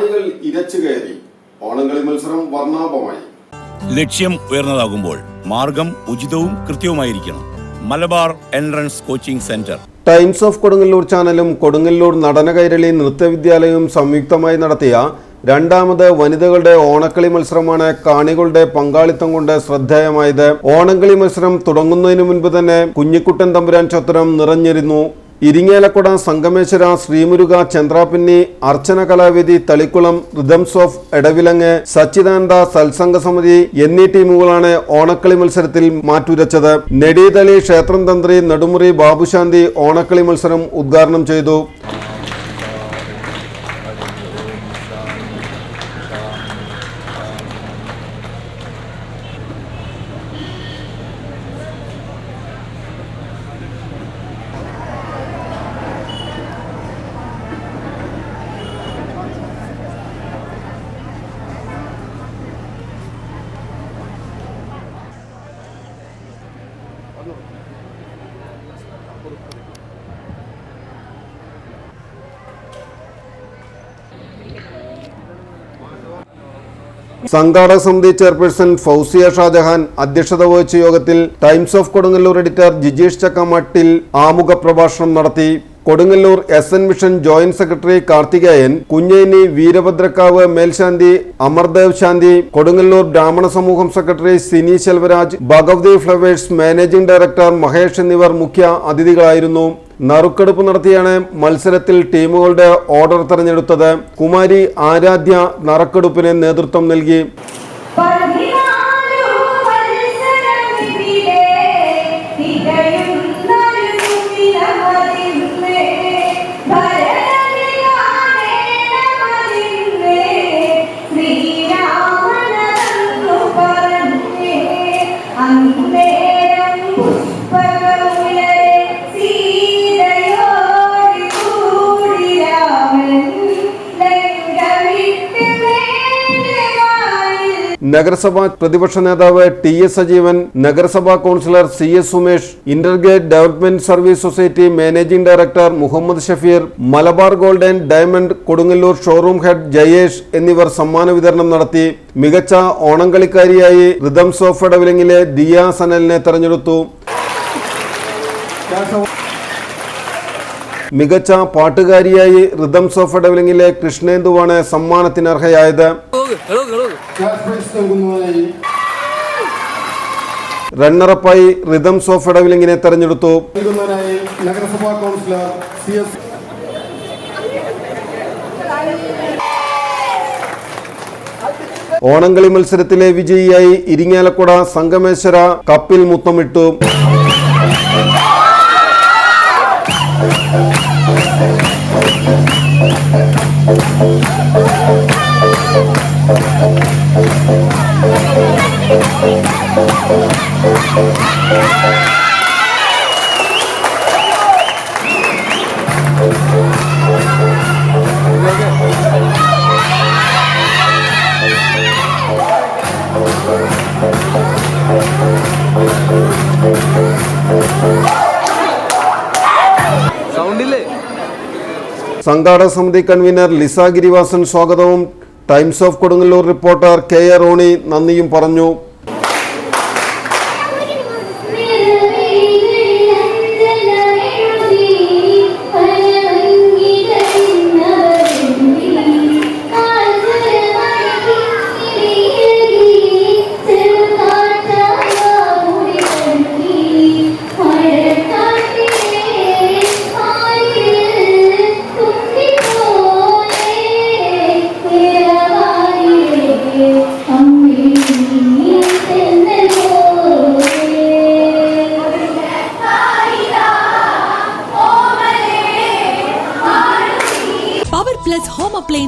കാണികൾ ഇരച്ചു കയറി. ഓണംകളി മത്സരം വർണാഭമായി. ലക്ഷ്യം ഉയർന്നതാകുമ്പോൾ മാർഗം ഉചിതവും കൃത്യവുമായിരിക്കണം. Malabar entrance coaching centre. Times of Kodungallur ചാനലും കൊടുങ്ങല്ലൂർ നടനകൈരളി നൃത്തവിദ്യാലയവും സംയുക്തമായി നടത്തിയ രണ്ടാമത് വനിതകളുടെ ഓണക്കളി മത്സരമാണ് കാണികളുടെ പങ്കാളിത്തം കൊണ്ട് ശ്രദ്ധേയമായത്. ഓണക്കളി മത്സരം തുടങ്ങുന്നതിന് മുൻപ് തന്നെ കുഞ്ഞിക്കുട്ടൻ തമ്പുരാൻ ചത്രം നിറഞ്ഞിരുന്നു. ഇരിങ്ങേലക്കുട സംഗമേശ്വര ശ്രീമുരുക ചന്ദ്രാപിന്നി അർച്ചന കലാവേദി തളിക്കുളം റിതംസ് ഓഫ് എടവിലങ്ങ് സച്ചിദാനന്ദ സത്സംഗ സമിതി എന്നീ ടീമുകളാണ് ഓണക്കളി മത്സരത്തിൽ മാറ്റുരച്ചത്. നെടിയതളി ക്ഷേത്രം തന്ത്രി നെടുമുറി ബാബുശാന്തി ഓണക്കളി മത്സരം ഉദ്ഘാടനം ചെയ്തു. സംഘാടക സമിതി ചെയർപേഴ്സൺ ഫൗസിയ ഷാജഹാൻ അധ്യക്ഷത വഹിച്ച യോഗത്തിൽ times of Kodungallur editor Jijeesh Chakkamattil ആമുഖ പ്രഭാഷണം നടത്തി Kodungallur S N mission joint secretary Karthikeyan Kunjeni Veerabhadrakkavu മേൽശാന്തി Amardev Shanti Kodungallur Brahmana Samooham secretary Sini Selvaraj Bhagavathi flowers managing director Mahesh എന്നിവർ മുഖ്യ അതിഥികളായിരുന്നു. നറുക്കെടുപ്പ് നടത്തിയാണ് മത്സരത്തിൽ ടീമുകളുടെ ഓർഡർ തെരഞ്ഞെടുത്തത്. കുമാരി ആരാധ്യ നറുക്കെടുപ്പിന് നേതൃത്വം നൽകി. നഗരസഭാ പ്രതിപക്ഷ നേതാവ് ടി എസ് സജീവൻ നഗരസഭാ councillor C S Sumesh integrate development service society managing director Muhammad Shafeer Malabar gold and diamond Kodungallur showroom head Jayesh എന്നിവർ സമ്മാന വിതരണം നടത്തി. മികച്ച ഓണം കളിക്കാരിയായി റിതംസ് ഓഫ് എടവിലങ്ങിലെ ദിയ സനലിനെ തെരഞ്ഞെടുത്തു. മികച്ച പാട്ടുകാരിയായി റിതംസ് ഓഫ് എടവിലങ്ങിലെ കൃഷ്ണേന്ദുവാണ് സമ്മാനത്തിനർഹയായത്. റണ്ണറപ്പായി റിതംസ് ഓഫ് എടവിലങ്ങിനെ തെരഞ്ഞെടുത്തു. നഗരസഭാ കൗൺസിലർ സി എസ് ഓണംകളി മത്സരത്തിലെ വിജയിയായി ഇരിങ്ങാലക്കുട സംഗമേശ്വര കപ്പിൽ മുത്തമിട്ടു. സംഘാടക സമിതി കൺവീനർ ലിസ ഗിരിവാസൻ സ്വാഗതവും times of Kodungallur reporter K A Roni നന്ദിയും പറഞ്ഞു.